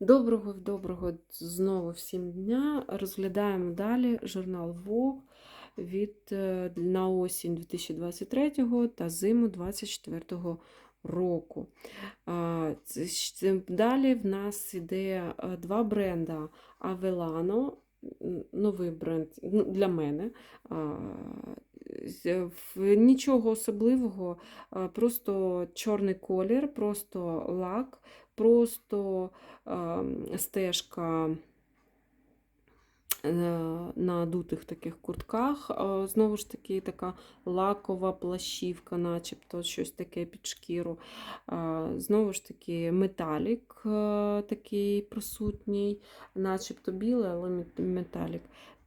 Доброго доброго знову всім дня. Розглядаємо далі журнал Vogue від е, на осінь 2023 та зиму 2024 року. Далі в нас йде е, два Avellano, м, новий бренд ну, для мене. Нічого особливого, просто чорний колір, просто лак, просто стежка е, на дутих таких куртках. Знову ж таки, така лакова плащівка, начебто щось таке під шкіру. Знову ж таки, металік е, такий присутній, начебто білий, але металік.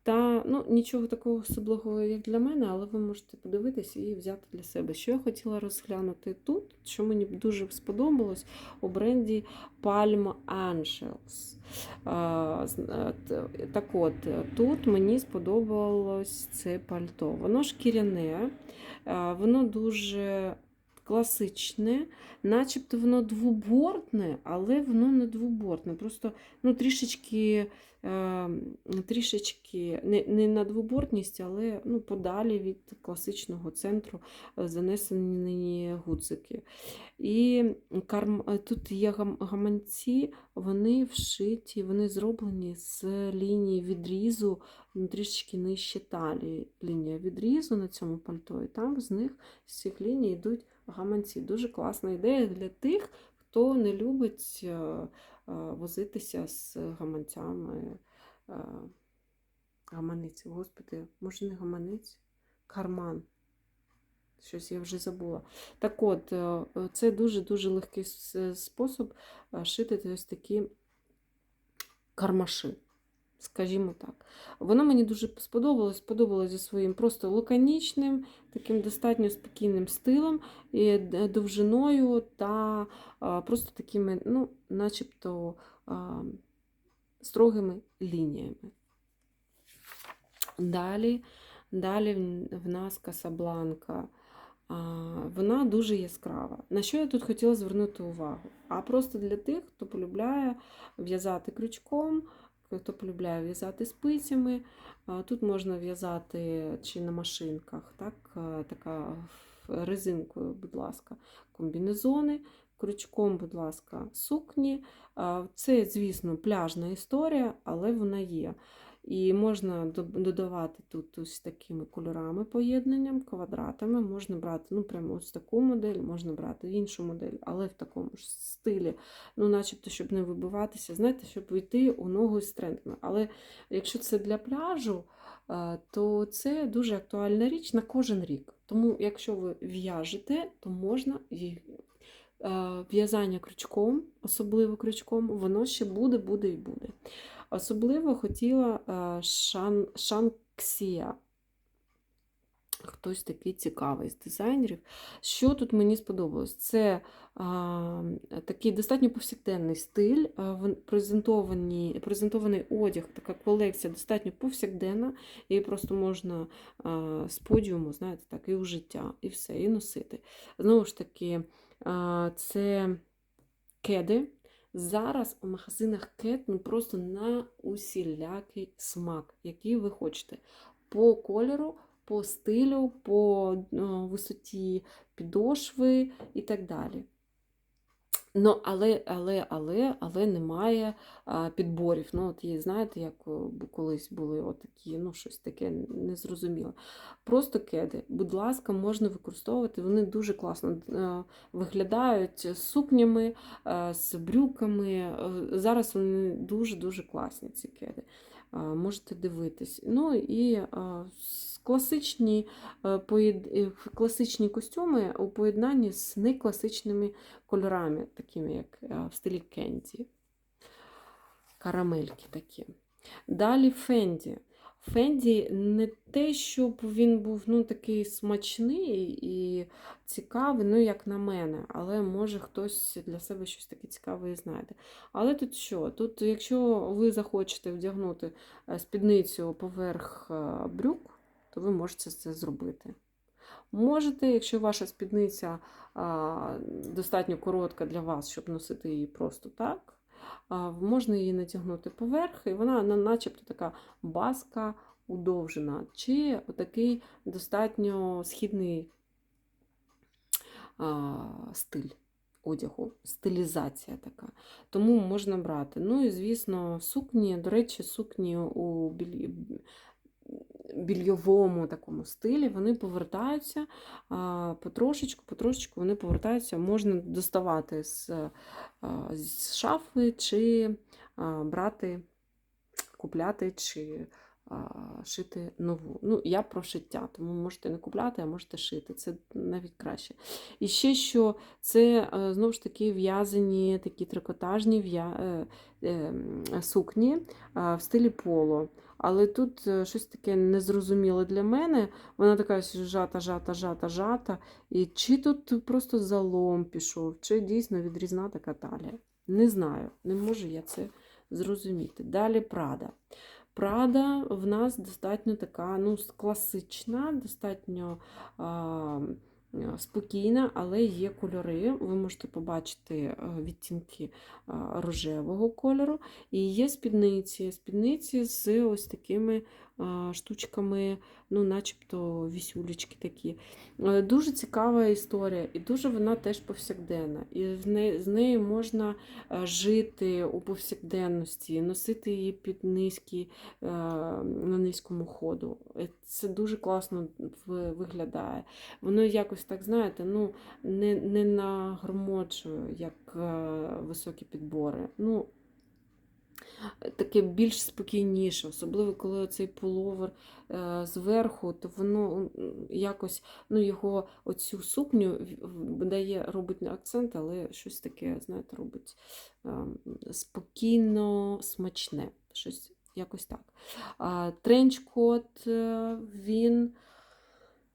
Та ну, нічого такого особливого, як для мене, але ви можете подивитись і взяти для себе. Що я хотіла розглянути тут, що мені дуже сподобалось у бренді Palm Angels. Е, Так от, тут мені сподобалось це пальто. Воно шкіряне, воно дуже класичне, начебто воно двобортне, але воно не двобортне. Просто ну, трішечки, трішечки не, не на двобортність, але ну, подалі від класичного центру е, занесені гудзики. І карм... е, тут є гам- гаманці, вони вшиті, вони зроблені з лінії відрізу, ну, трішечки нижче талії лінія відрізу на цьому пальто, і там з них з цих ліній йдуть гаманці. Дуже класна ідея для тих, хто не любить е, возитися з гаманцями. е, Гаманець, господи, може не гаманець? Карман. Щось я вже забула. Так от, е, це дуже-дуже легкий спосіб е, шити ось такі кармаши, скажімо так. Воно мені дуже сподобалось, сподобалось зі своїм просто лаконічним, таким достатньо спокійним стилем, і довжиною та просто такими, ну, начебто строгими лініями. Далі, далі в- нас Касабланка. Вона дуже яскрава. На що я тут хотіла звернути увагу? А просто для тих, хто полюбляє в'язати крючком, хто полюбляє в'язати спицями. Тут можна в'язати чи на машинках, так, така резинкою, будь ласка, комбінезони. Крючком, будь ласка, сукні. Це, звісно, пляжна історія, але вона є. І можна додавати тут ось такими кольорами поєднанням, квадратами. Можна брати ну, прямо ось таку модель, можна брати іншу модель, але в такому ж стилі, ну, начебто, щоб не вибиватися, знаєте, щоб йти у ногу з трендами. Але якщо це для пляжу, е, то це дуже актуальна річ на кожен рік. Тому, якщо ви в'яжете, то можна і- е, в'язання крючком, особливо крючком, воно ще буде, буде і буде. Особливо хотіла е, шан, Шанксія. Хтось такий цікавий з дизайнерів. Що тут мені сподобалось? Це а, такий достатньо повсякденний стиль, презентовані, презентований одяг, така колекція достатньо повсякденна, і просто можна а, з подіуму, знаєте, так, і у життя, і все, і носити. Знову ж таки, а, це кеди. Зараз у магазинах кет ну, просто на усілякий смак, який ви хочете. По кольору, по стилю, по е, висоті підошви і так далі. Ну, але, але, але, але немає а, підборів. Ну, от знаєте, як е, колись були отакі, ну, щось таке незрозуміле. Просто кеди, будь ласка, можна використовувати. Вони дуже класно е, виглядають з сукнями, е, з брюками. Зараз вони дуже-дуже класні, ці кеди. Можете дивитись. Ну і класичні, е, е, класичні костюми у поєднанні з некласичними кольорами, такими як е, в стилі кенді. Карамельки такі. Далі Фенді. Фенді не те, щоб він був ну, такий смачний і цікавий, ну, як на мене, але може хтось для себе щось таке цікаве і знайде. Але тут що? Тут, якщо ви захочете вдягнути спідницю поверх брюк, то ви можете це зробити. Можете, якщо ваша спідниця а, достатньо коротка для вас, щоб носити її просто так, а, можна її натягнути поверх, і вона на- начебто така баска удовжена, чи такий достатньо східний а, стиль одягу, стилізація така. Тому можна брати. Ну і, звісно, сукні, до речі, сукні у біль... більйовому такому стилі, вони повертаються потрошечку, потрошечку вони повертаються, можна доставати з, з шафи чи брати, купляти чи шити нову. Ну, я про шиття, тому можете не купляти, а можете шити. Це навіть краще. І ще що це е, знову ж таки в'язані такі трикотажні е, е, сукні в стилі поло. Але тут е, щось таке незрозуміле для мене. Вона така жата, жата, жата, жата. І чи тут просто залом пішов, чи дійсно відрізна така талія. Не знаю, не можу я це зрозуміти. Далі Прада. Прада в нас достатньо така ну, класична, достатньо а, спокійна, але є кольори. Ви можете побачити е, відтінки рожевого кольору. І є спідниці. Спідниці з ось такими штучками, ну, начебто вісюлечки такі. Е, Дуже цікава історія, і дуже вона теж повсякденна. І з нею можна е, жити у повсякденності, носити її під низький, е, на низькому ходу. Це дуже класно виглядає. Воно якось так, знаєте, ну, не, не нагромотжує, як високі підбори. Ну, таке більш спокійніше, особливо коли цей пуловер е, зверху, то воно якось ну, його оцю сукню дає, робить не акцент, але щось таке, знаєте, робить е, спокійно, смачне. Щось якось так. Тренч-кот, е, він.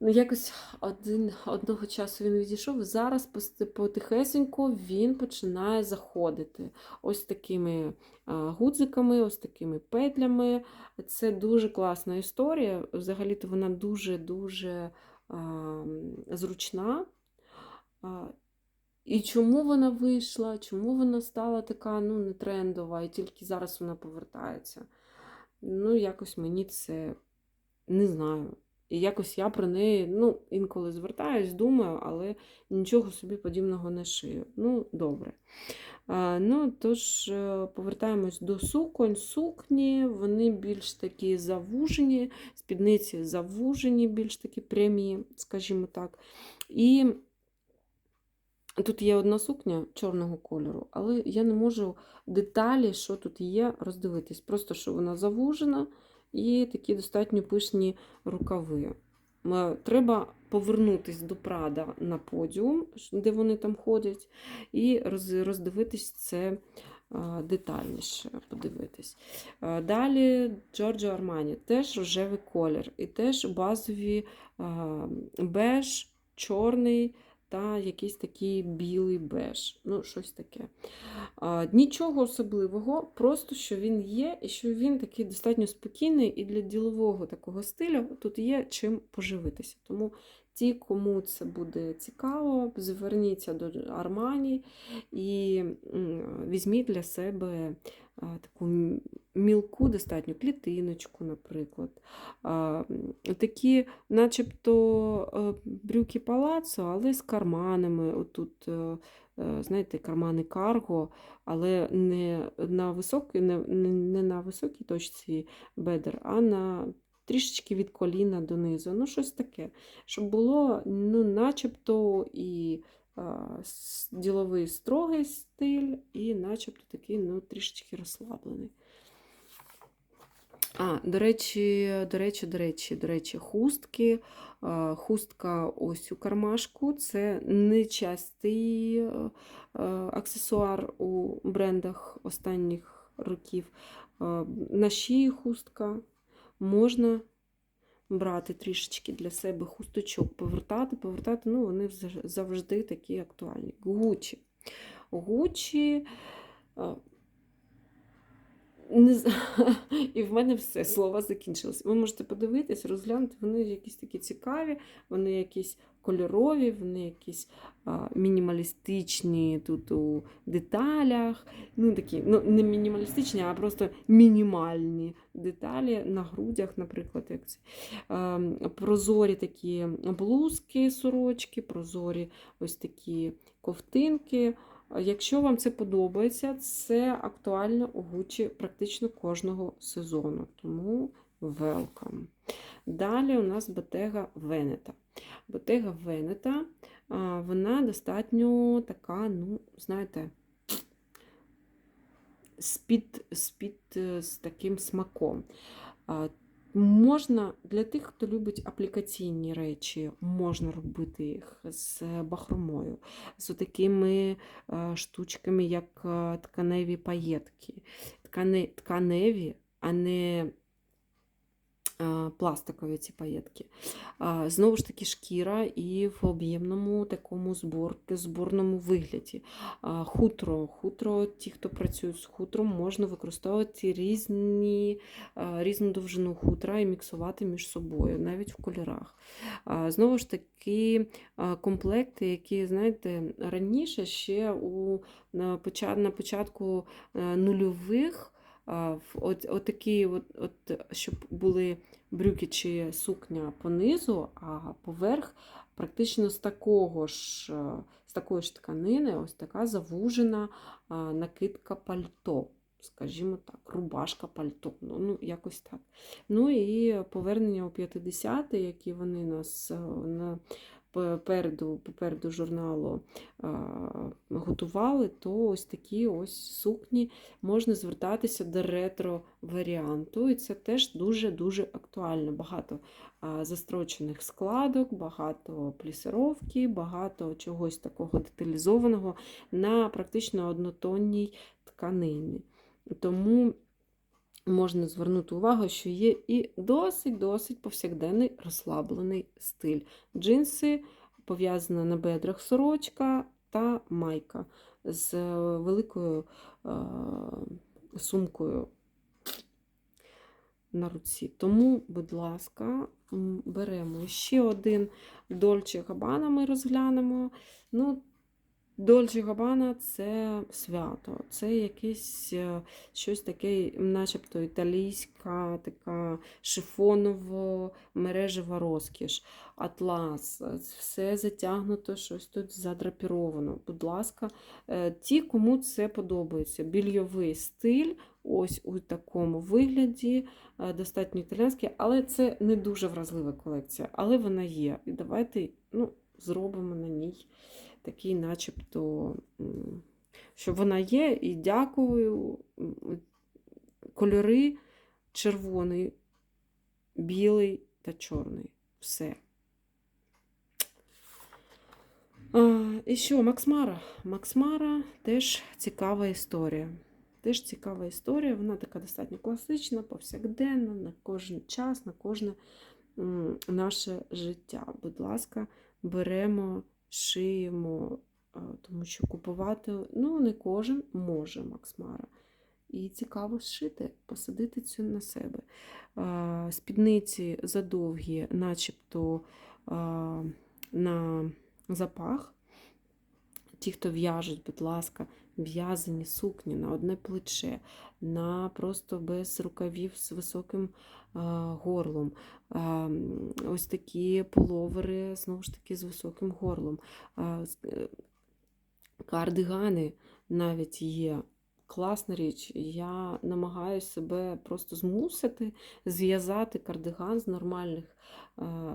Ну, якось один, одного часу він відійшов. Зараз потихесенько він починає заходити. Ось такими гудзиками, ось такими петлями. Це дуже класна історія. Взагалі-то вона дуже-дуже зручна. І чому вона вийшла? Чому вона стала така ну, не трендова, і тільки зараз вона повертається? Ну, якось мені це не знаю. І якось я про неї ну, інколи звертаюсь, думаю, але нічого собі подібного не шию. Ну, добре. Ну, тож, е, повертаємось до суконь. Сукні, вони більш такі завужені, спідниці завужені, більш такі прямі, скажімо так. І тут є одна сукня чорного кольору, але я не можу деталі, що тут є, роздивитись. Просто що вона завужена і такі достатньо пишні рукави. Треба повернутись до Прада на подіум, де вони там ходять, і роздивитись це детальніше, подивитись. Далі Giorgio Armani, теж рожевий колір, і теж базові беж, чорний та якийсь такий білий беж. Ну, щось таке. А, Нічого особливого, просто що він є, і що він такий достатньо спокійний, і для ділового такого стилю тут є чим поживитися. Тому ті, кому це буде цікаво, зверніться до Армані і візьміть для себе таку мілку, достатньо клітиночку, наприклад. Такі, начебто, е, брюки палацо, але з карманами. Отут е, е, знаєте, кармани карго, але не на високій, не не на високій точці бедер, а на трішечки від коліна донизу. Ну, щось таке. Щоб було, ну, начебто і а, діловий строгий стиль, і начебто такий, ну, трішечки розслаблений. А, до речі, до речі, до речі, до речі, хустки. Хустка ось у кармашку. Це нечастий е, е, аксесуар у брендах останніх років. На шиї хустка можна брати трішечки для себе хусточок, повертати, повертати. Ну, вони завжди такі актуальні. Гучі. Гучі. Не І в мене все, слова закінчились. Ви можете подивитись, розглянути, вони якісь такі цікаві, вони якісь кольорові, вони якісь а, мінімалістичні тут у деталях. Ну, такі, ну, не мінімалістичні, а просто мінімальні деталі на грудях, наприклад, як це. А, прозорі такі блузки, сорочки, прозорі ось такі ковтинки. Якщо вам це подобається, це актуально у Гучі практично кожного сезону. Тому welcome. Далі у нас Bottega Veneta. Bottega Veneta, а, вона достатньо така, ну, знаєте, з-під, з-під е, з таким смаком. Можна для тих, хто любить аплікаційні речі, можна робити їх з бахромою, з такими штучками, як е, тканеві паєтки. Ткане, тканеві, а не пластикові ці паєтки. Знову ж таки, шкіра і в об'ємному такому збор, зборному вигляді. Хутро, хутро, ті, хто працюють з хутром, можна використовувати різні, різну довжину хутра і міксувати між собою, навіть в кольорах. Знову ж таки, комплекти, які, знаєте, раніше ще у, на, початку е, нульових. От, от такі, от, от, щоб були брюки чи сукня понизу, а поверх практично з такого ж, з такої ж тканини, ось така завужена накидка пальто. Скажімо так, рубашка пальто. Ну, ну, якось так. Ну і повернення у 50-ті, які вони нас на попереду, попереду журналу готували, то ось такі ось сукні можна звертатися до ретро-варіанту. І це теж дуже-дуже актуально. Багато застрочених складок, багато плісировки, багато чогось такого деталізованого на практично однотонній тканині. Тому можна звернути увагу, що є і досить-досить повсякденний розслаблений стиль. Джинси, пов'язана на бедрах сорочка та майка з е, великою е, сумкою на руці. Тому, будь ласка, беремо ще один Дольче Габана ми розглянемо. Ну, Дольче Габана це свято, це якесь е, щось таке, начебто італійська, така шифоново мережева розкіш, атлас, все затягнуто, щось тут задрапіровано. Будь ласка, е, ті, кому це подобається. Більйовий стиль, ось у такому вигляді, е, достатньо італійський, але це не дуже вразлива колекція, але вона є. І давайте ну, зробимо на ній такий, начебто, що вона є, і дякую. Кольори червоний, білий та чорний. Все. А, і що, Максмара? Максмара теж цікава історія. Теж цікава історія, вона така достатньо класична, повсякденна, на кожен час, на кожне наше життя. Будь ласка, беремо, шиємо, тому що купувати ну, не кожен може Максмара. І цікаво зшити, посадити цю на себе. Спідниці задовгі, начебто на запах. Ті, хто в'яжуть, будь ласка, в'язані сукні на одне плече, на просто без рукавів з високим горлом. Ось такі половери, знову ж таки, з високим горлом. Е, кардигани навіть є. Класна річ. Я намагаюся себе просто змусити зв'язати кардиган з нормальних,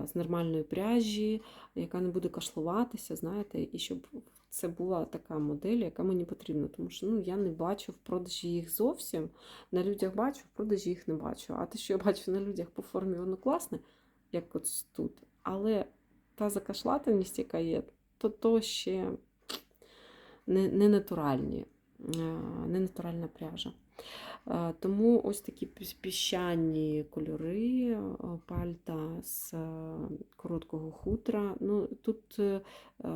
з нормальної пряжі, яка не буде кашлуватися, знаєте, і щоб це була така модель, яка мені потрібна. Тому що ну, я не бачу в продажі їх зовсім. На людях бачу, в продажі їх не бачу. А те, що я бачу на людях по формі, воно класне, як от тут. Але та закашлатаність, яка є, то то ще не, не натуральні, е, не натуральна пряжа. Е, Тому ось такі піщані кольори, е, пальта з короткого хутра. Ну, тут е, е,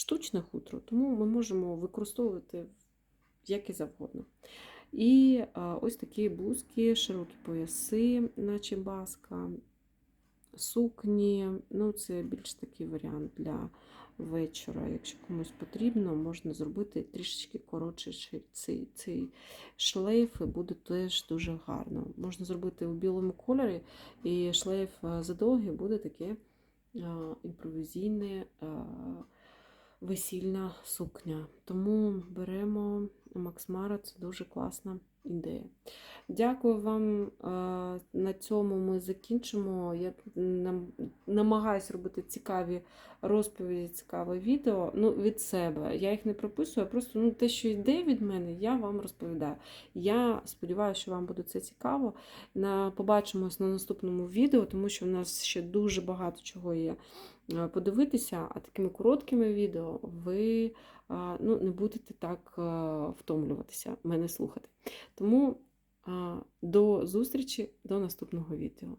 штучне хутро, тому ми можемо використовувати як і завгодно. І ось такі блузки, широкі пояси, наче баска, сукні. Ну, це більш такий варіант для вечора. Якщо комусь потрібно, можна зробити трішечки коротший ши- цей, цей шлейф, і буде теж дуже гарно. Можна зробити у білому кольорі, і шлейф е, задовгий буде таке імпровізійне. Весільна сукня. Тому беремо Макс Мара, це дуже класна ідея. Дякую вам. е, На цьому ми закінчимо. Я нам- намагаюсь робити цікаві розповіді, цікаве відео. Ну, від себе. Я їх не прописую, а просто ну, те, що йде від мене, я вам розповідаю. Я сподіваюся, що вам буде це цікаво. На, побачимось на наступному відео, тому що в нас ще дуже багато чого є е, подивитися, а такими короткими відео ви ну, не будете так е, втомлюватися, мене слухати. Тому до зустрічі, до наступного відео.